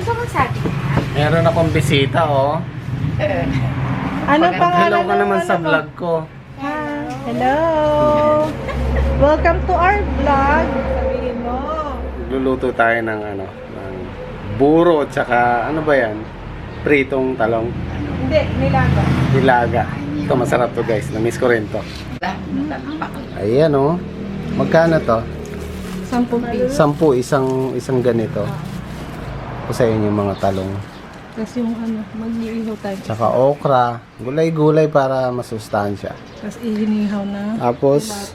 Gusto mo sa akin, ha? Meron akong bisita, oh. Ano Hello pangalan ka naman ano sa vlog ko. Ah, Hello! Welcome to our vlog. Sabihin mo. Luluto tayo ng ano, ng buro at saka ano ba yan? Pritong talong. Hindi, nilaga. Nilaga. Ito masarap to guys. Na-miss ko rin to. Ayan oh. Magkano to? Sampung piso. Sampu isang isang ganito. Ko sa inyo mga talong. Tapos yung ano, mag-iihaw tayo. Tsaka okra. Gulay-gulay para masustansya. Tapos ihinihaw na. Tapos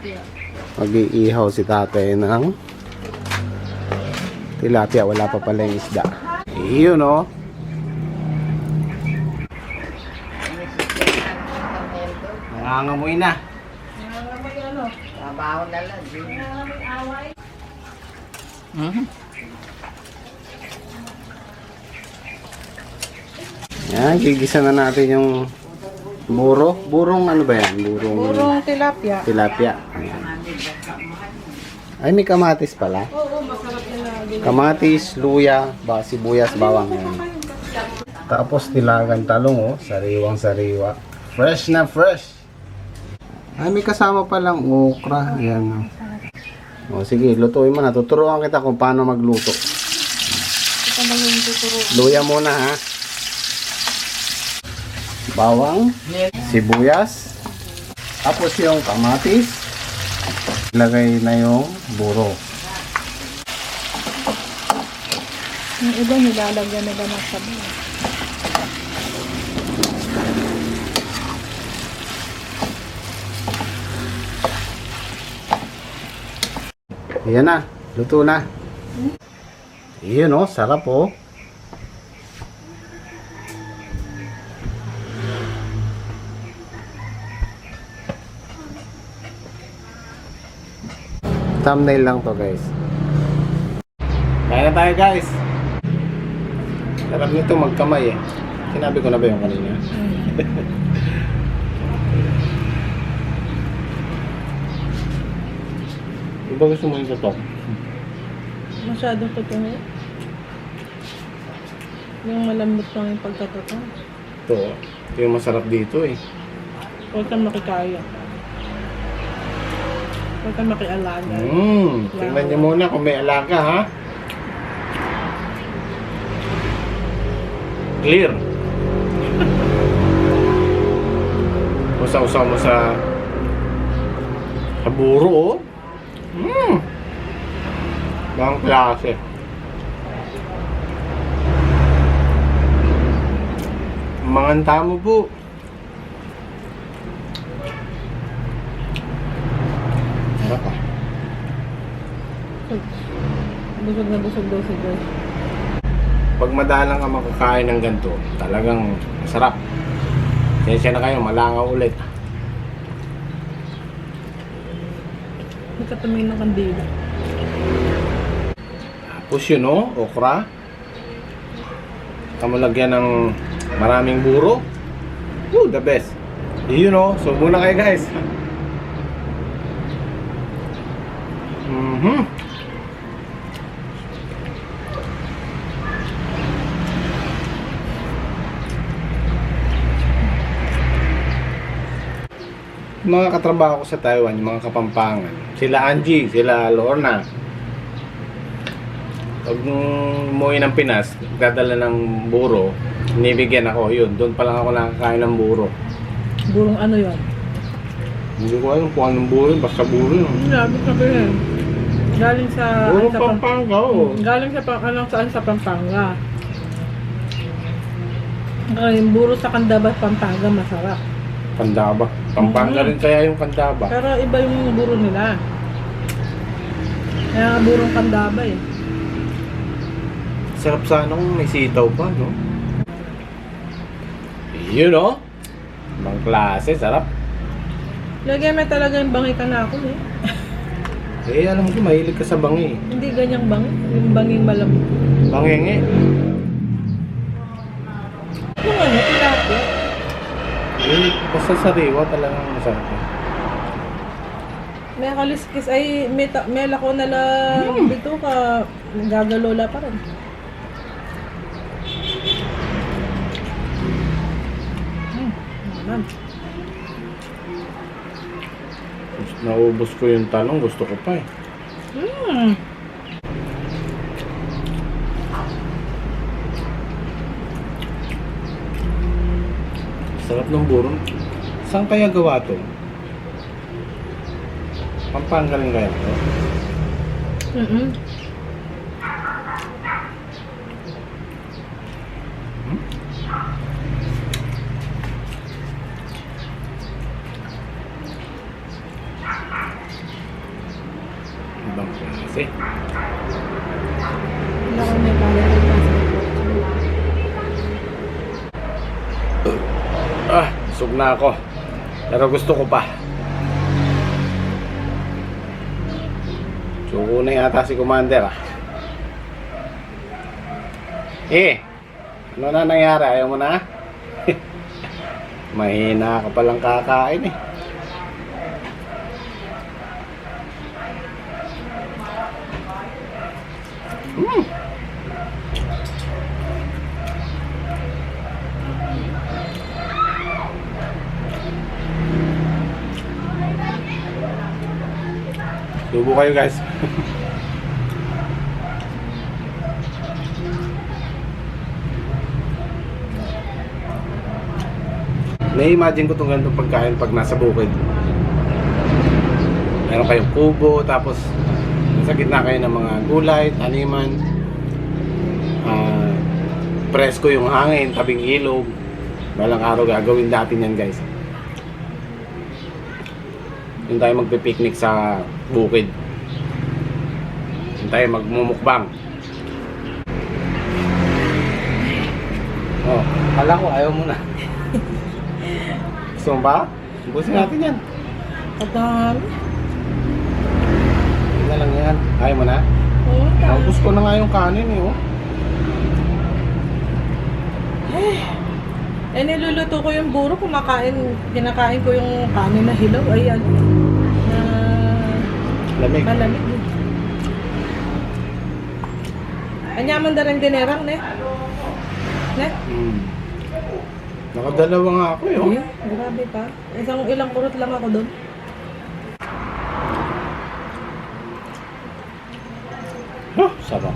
mag-iihaw si tatay ng tilapia. Wala pa pala yung isda. Iyon oh. Nangangamoy na. Nangangamoy ano? Trabaho na lang. Nangangamoy away. Yan, gigisa na natin yung buro. Burong ano ba yan? Burong Purong tilapia. tilapia. Ayan. Ay, may kamatis pala. Oo, masarap na. Kamatis, luya, ba, sibuyas, bawang. Yan. Tapos tilagan talong, oh. Sariwang sariwa. Fresh na fresh. Ay, may kasama palang okra. Ayan. Oh. O, sige, lutuin mo na. Tuturuan kita kung paano magluto. Luya muna, ha. Bawang, sibuyas, tapos yung kamatis, ilagay na yung buro. Yung iba nilalagyan nila ng sabaw. Ayan na, luto na. Iyon oh, sarap oh. Thumbnail lang to guys. Kaya na tayo guys. Sarap nito magkamay eh. Sinabi ko na ba yung kanina? Di ba gusto mo yung totok? Masyadong totoo. Yung malambot lang yung pagkatotoo. Ito yung masarap dito eh. Huwag kang makikaya. Huwag kang makialaga. Hmm, tingnan niyo muna kung may alaga ha. Clear. Usaw-usaw mo sa sa buro oh. Hmm. Bang klase. Manganta mo po. Busog na busog daw si Joy. Pag madalang ka makakain ng ganito, talagang masarap. Kaya na kayo, malangaw ulit. Nagkatamay ng kandila. Tapos yun, no? Okra. Kamu lagyan ng maraming buro. Woo, the best. Yun, no? So, muna kayo, guys. Mhm. Mga katrabaho ko sa Taiwan, yung mga kapampangan, sila Angie, sila Lorna, pag umuwi ng Pinas, dadala ng buro, nibigyan ako, yun, doon pa lang ako nakakain ng buro. Burong ano yun? Hindi ko alam kung anong buro, yun, basta buro yun. Sabi ko rin. Galing sa... Buro ano, sa Pam- Pampanga, oh. Galing sa pang anong saan sa Pampanga. Ay, yung buro sa Candaba, Pampanga, masarap. Kandaba. Pampanga Mm. rin kaya yung Kandaba. Pero iba yung buro nila. Kaya nga burong Candaba eh. Sarap sana kung may sitaw pa, no? Yun, no? Ibang klase, sarap. Lagyan mo talaga yung bangi ka na ako eh. Eh, alam ko, mahilig ka sa bangi. Hindi ganyang bangi. Yung banging malamig. Bangenge. Yung ano. Eh, basta sa Rewa talagang masarap. May kaliskis ay may, ta- may lako na lang mm. dito ka gagalola pa rin. Mm. Naman. Naubos ko yung talong, gusto ko pa eh. Mm. Sarap ng burong. Saan kaya gawa to? Pampanga rin kaya to? Mm-mm. Ibang klase. Wala ko may pala pa sa Ah, busog na ako. Pero gusto ko pa. Suko na yata si Commander ah. Eh, ano na nangyari? Ayaw mo na? Mahina ka palang kakain eh. Mm. Subo kayo guys. Na-imagine ko itong ganitong pagkain pag nasa bukid. Meron kayong kubo, tapos nasa gitna kayo ng mga gulay, taniman. Ah, presko yung hangin, tabing ilog. Balang araw gagawin natin yan guys. Yung tayo magpipiknik sa bukid. Yung tayo magmumukbang. Oh, kala ko ayaw mo na. Gusto mo ba? Busin natin yan. Kadami. Yun na lang yan. Ayaw mo na? Oo. Naubos ko na nga yung kanin eh. Oh. Eh, niluluto ko yung buro, kumakain, kinakain ko yung kanin na hilaw. Ay, ano, na Lamig. malamig. Anyaman na rin dinerang, ne? Ne? Hmm. Nakadalawa nga ako eh. Oh. Ayun, grabe pa. Isang ilang kurot lang ako doon. Huh, sarap.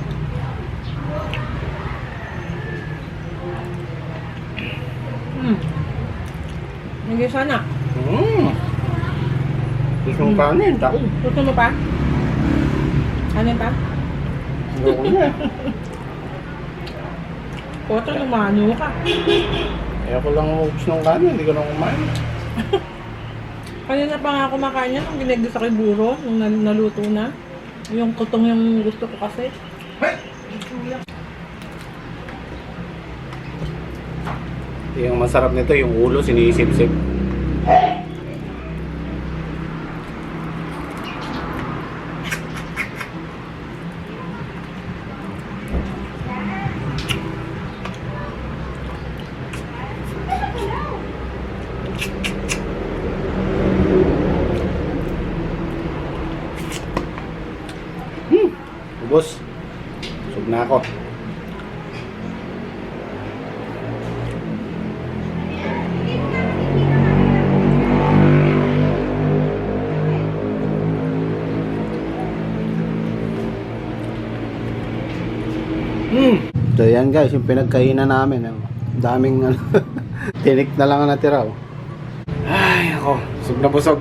Hindi sana. Hmm. Gusto mong kanin? Tako. Gusto mo pa? Kanin pa? Gusto ko na. Koto, lumano ka. Kaya ko lang ubus ng kanin. Hindi ko na kumain. Kanina pa nga kumakain yan, nung ginigis ako yung buro, nung nal- naluto na. Yung kutong yung gusto ko kasi. Yung masarap nito, yung ulo, sinisip-sip. Hmm, ubos. Sug na ako. Hmm. So yan guys, yung pinagkainan namin. Oh. Daming ano, tinik na lang ang natira. Oh. Ay, ako, busog na busog.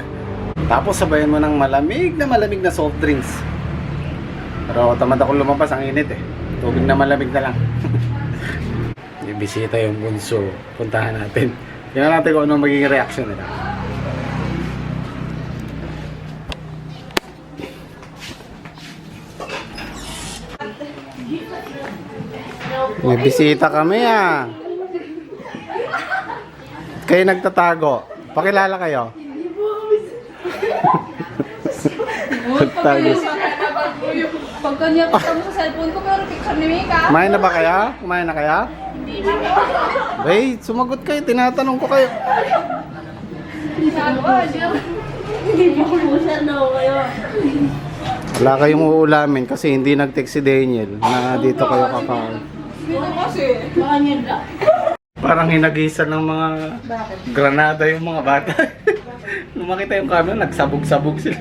Tapos sabayan mo ng malamig na malamig na soft drinks. Pero tamad ako lumabas, ang init eh. Tubig na malamig na lang. Ibisita yung bunso. Puntahan natin. Tingnan natin kung ano magiging reaction nila. May bisita kami ah. Kayo nagtatago. Pakilala kayo. Nagtago. Pagka niya mo sa cellphone ko, pero picture ni Mika. Kumain na ba kaya? Kumain na kaya? Wait, sumagot kayo. Tinatanong ko hindi mo kayo. Wala kayong uulamin kasi hindi nag-text si Daniel na dito kayo kakain. Parang hinagisan ng mga granada yung mga bata. Nung makita yung camera, nagsabog-sabog sila.